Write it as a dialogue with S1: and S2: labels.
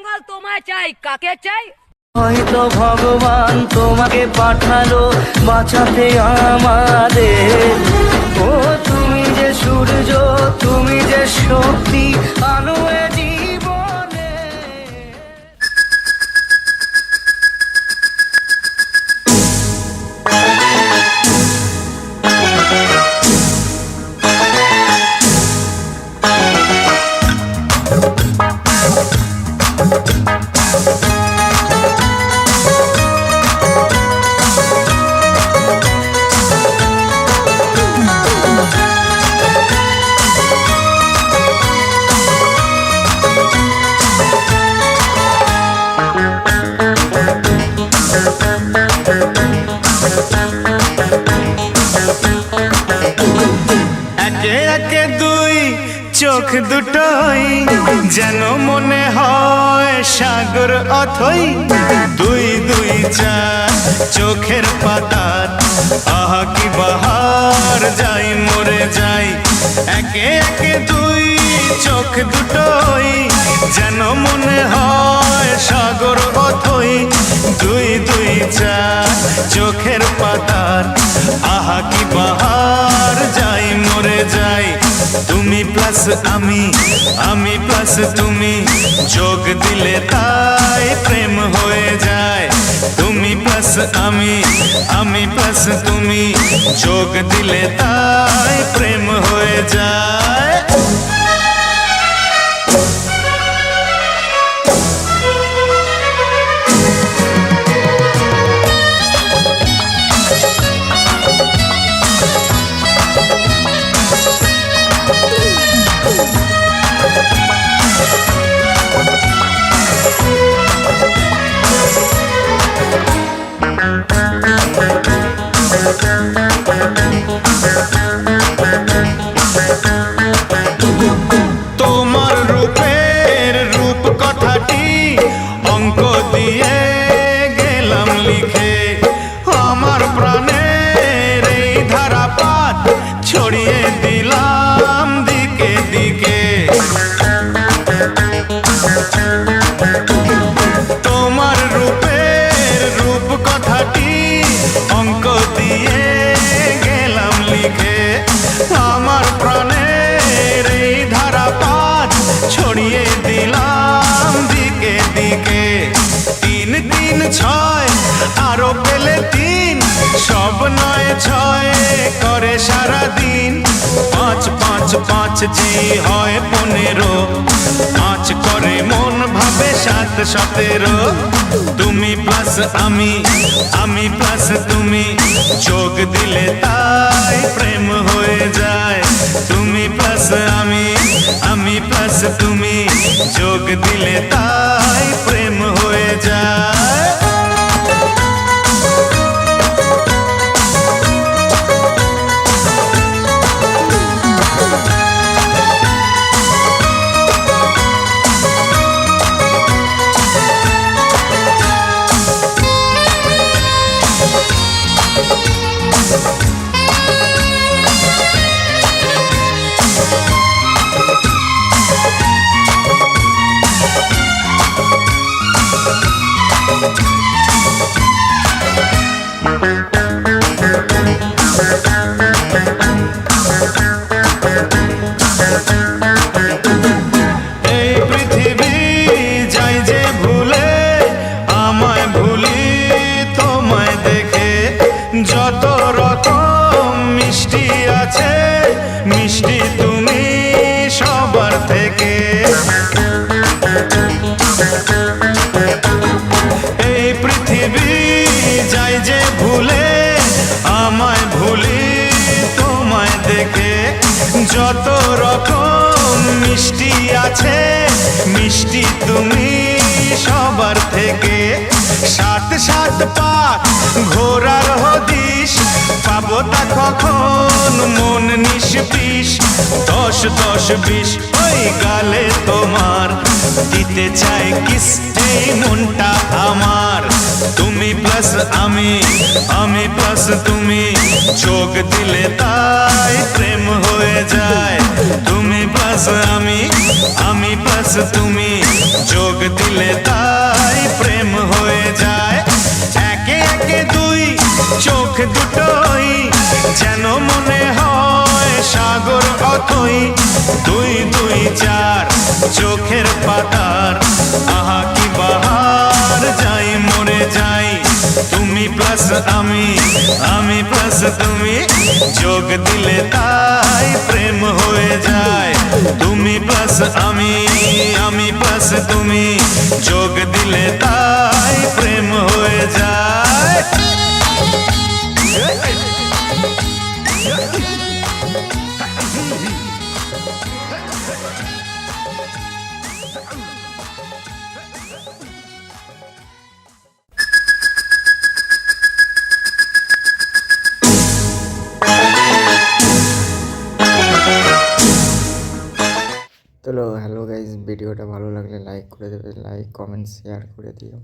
S1: বেঙ্গল তোমায় চাই, কাকে চাই?
S2: হয়তো ভগবান তোমাকে পাঠালো, বাঁচাতে আমাদের। ও তুমি যে সূর্য, তুমি যে শক্তি, আলো
S3: চোখ দুটোই যেন মনে হয় সাগর অথই। দুই দুই, চার, চোখের পাতার। আহা, কি বাহার, যাই মরে যাই। একে একে দুই, চোখ দুটোই যেন মনে হয় সাগর অথই। দুই দুই, চার, চোখের পাতার। আহা, কি বাহার। তুমি প্লাস আমি আমি প্লাস তুমি। যোগ দিলে তাই প্রেম হয়ে যায়। তুমি প্লাস আমি আমি প্লাস তুমি। যোগ দিলে তাই প্রেম হয়ে যায়। তোমার রূপের রূপ কথাটি অঙ্ক দিয়ে প্রাণের এই ধারাপাত ছড়িয়ে দিলাম দিকে দিকে। তিন তিন, ছয়, আরও পেলে তিন, সব নয়, ছয় করে সারা দিন পাঁচ পাঁচ পাঁচ জি হয় পনেরো, পাঁচ করে মন ভাবে সাত সতেরো। তুমি প্লাস আমি আমি প্লাস তুমি যোগ দিলে তাই প্রেম হয়ে যায়। তুমি প্লাস আমি আমি প্লাস তুমি যোগ দিলে তাই প্রেম হয়ে যায়। দেখে যত রকম মিষ্টি আছে, মিষ্টি তুমি সবার থেকে। সাত সাত পা ঘোরার হদিস পাবো তা কখন? মন বিষ দশ দশ বিষ ওই গালে তোমার। দিতে চাই কিস, এই মনটা আমার। তুমি প্লাস আমি আমি প্লাস তুমি। চোখ দিলে তাই প্রেম হয়ে যায়। তুমি প্লাস আমি আমি প্লাস তুমি। যোগ দিলে তাই প্রেম হয়ে যায়। একে একে দুই, চোখ দুটোই যেন মনে হয় সাগর অথই। দুই দুই চার, চোখের পাতার প্লাস আমি আমি প্লাস তুমি যোগ দিলে তাই প্রেম হয়ে যায় তুমি প্লাস আমি আমি প্লাস তুমি যোগ দিলে তাই
S4: তো হ্যালো গাইজ ভিডিওটা ভালো লাগলে লাইক করে দেবে লাইক কমেন্ট শেয়ার করে দিও।